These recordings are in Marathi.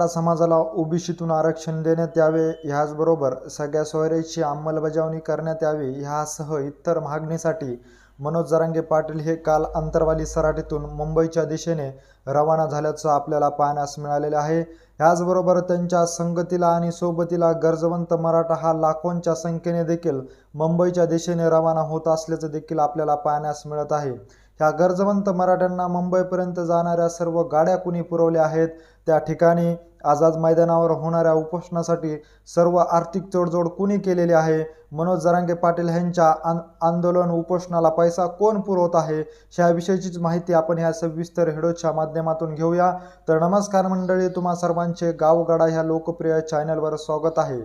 मराठा समाजाला ओबीसीतून आरक्षण देण्यात यावे ह्याचबरोबर सगळ्या सोयऱ्याची अंमलबजावणी करण्यात यावी ह्यासह इतर मागणीसाठी मनोज जरांगे पाटील हे काल अंतरवाली सराटीतून मुंबईच्या दिशेने रवाना झाल्याचं आपल्याला पाहण्यास मिळालेलं आहे. ह्याचबरोबर त्यांच्या संगतीला आणि सोबतीला गरजवंत मराठा हा लाखोंच्या संख्येने देखील मुंबईच्या दिशेने रवाना होत असल्याचं देखील आपल्याला पाहण्यास मिळत आहे. ह्या गरजवंत मराठ्यांना मुंबईपर्यंत जाणाऱ्या सर्व गाड्या कुणी पुरवल्या आहेत त्या ठिकाणी आझाद मैदानावर होणाऱ्या उपोषणासाठी सर्व आर्थिक तोडजोड कुणी केलेली आहे? मनोज जरांगे पाटील यांच्या आन आंदोलन उपोषणाला पैसा कोण पुरवत आहे? ह्याविषयीचीच माहिती आपण ह्या सविस्तर व्हिडिओच्या माध्यमातून घेऊया. तर नमस्कार मंडळी तुम्हा सर्वांचे गावगाडा ह्या लोकप्रिय चॅनलवर स्वागत आहे.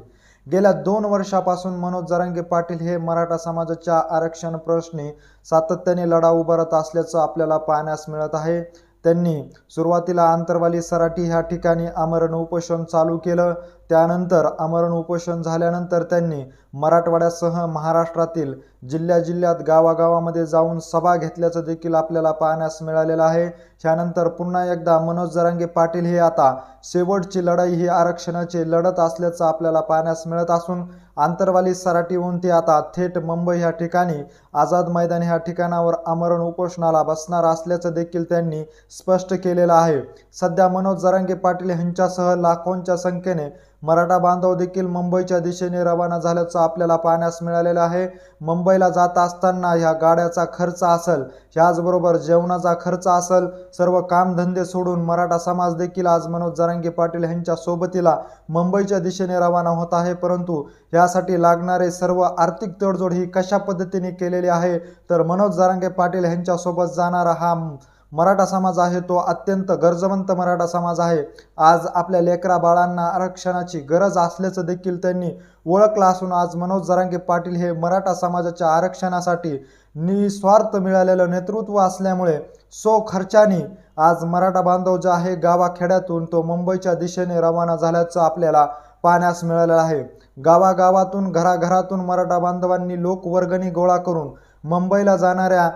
गेल्या दोन वर्षापासून मनोज जरांगे पाटील हे मराठा समाजाच्या आरक्षण प्रश्नी सातत्याने लढा उभारत असल्याचं आपल्याला पाहण्यास मिळत आहे. त्यांनी सुरुवातीला आंतरवाली सराटी ह्या ठिकाणी आमरण उपोषण चालू केलं. त्यानंतर आमरण उपोषण झाल्यानंतर त्यांनी मराठवाड्यासह महाराष्ट्रातील जिल्ह्या जिल्ह्यात गावागावामध्ये जाऊन सभा घेतल्याचं देखील आपल्याला पाहण्यास मिळालेलं आहे. त्यानंतर पुन्हा एकदा मनोज जरांगे पाटील हे आता शेवटची लढाई ही आरक्षणाची लढत असल्याचं आपल्याला पाहण्यास मिळत असून आंतरवाली सराटीहून ते आता थेट मुंबई ह्या ठिकाणी आझाद मैदान ह्या ठिकाणावर आमरण उपोषणाला बसणार असल्याचं देखील त्यांनी स्पष्ट केलेलं आहे. सध्या मनोज जरांगे पाटील यांच्यासह लाखोंच्या संख्येने मराठा बांधव देखील मुंबईच्या दिशेने रवाना झाल्याचं आपल्याला पाहण्यास मिळालेलं आहे. मुंबईला जात असताना ह्या गाड्याचा खर्च असेल ह्याचबरोबर जेवणाचा खर्च असेल सर्व कामधंदे सोडून मराठा समाज देखील आज मनोज जरांगे पाटील यांच्या सोबतीला मुंबईच्या दिशेने रवाना होत आहे. परंतु यासाठी लागणारे सर्व आर्थिक तडजोड ही कशा पद्धतीने केलेली आहे? तर मनोज जरांगे पाटील यांच्यासोबत जाणारा हा मराठा समाज आहे तो अत्यंत गरजवंत मराठा समाज आहे. आज आपल्या लेकरा बाळांना आरक्षणाची गरज असल्याचं देखील त्यांनी ओळखलं असून आज मनोज जरांगे पाटील हे मराठा समाजाच्या आरक्षणासाठी निस्वार्थ मिळालेलं नेतृत्व असल्यामुळे सो खर्चानी आज मराठा बांधव जो आहे गावाखेड्यातून तो मुंबईच्या दिशेने रवाना झाल्याचं आपल्याला पाहण्यास मिळालेलं आहे. गावागावातून घराघरातून मराठा बांधवांनी लोकवर्गणी गोळा करून मुंबईला जाणाऱ्या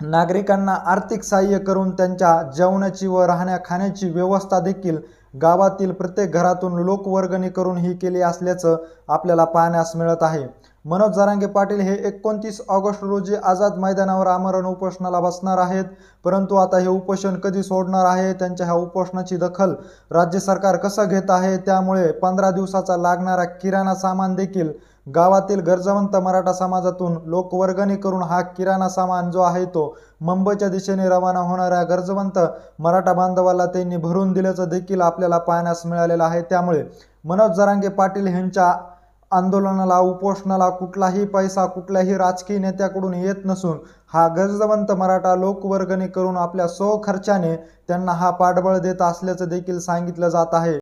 नागरिकांना आर्थिक सहाय्य करून त्यांच्या जेवणाची व राहण्या खाण्याची व्यवस्था देखील गावातील प्रत्येक घरातून लोकवर्गणी करून ही केली असल्याचं आपल्याला पाहण्यास मिळत आहे. मनोज जरांगे पाटील हे एकोणतीस ऑगस्ट रोजी आझाद मैदानावर आमरण उपोषणाला बसणार आहेत. परंतु आता हे उपोषण कधी सोडणार आहे? त्यांच्या ह्या उपोषणाची दखल राज्य सरकार कसं घेत आहे? त्यामुळे पंधरा दिवसाचा लागणारा किराणा सामान देखील गावातील गरजवंत मराठा समाजातून लोकवर्गणी करून हा किराणा सामान जो आहे तो मुंबईच्या दिशेने रवाना होणाऱ्या गरजवंत मराठा बांधवाला त्यांनी भरून दिल्याचं देखील आपल्याला पाहण्यास मिळालेलं आहे. त्यामुळे मनोज जरांगे पाटील यांच्या आंदोलनाला उपोषणाला कुठलाही पैसा कुठल्याही राजकीय नेत्याकडून येत नसून हा गरजवंत मराठा लोकवर्गणी करून आपल्या सो खर्चाने त्यांना हा पाठबळ देत असल्याचं देखील सांगितलं जात आहे.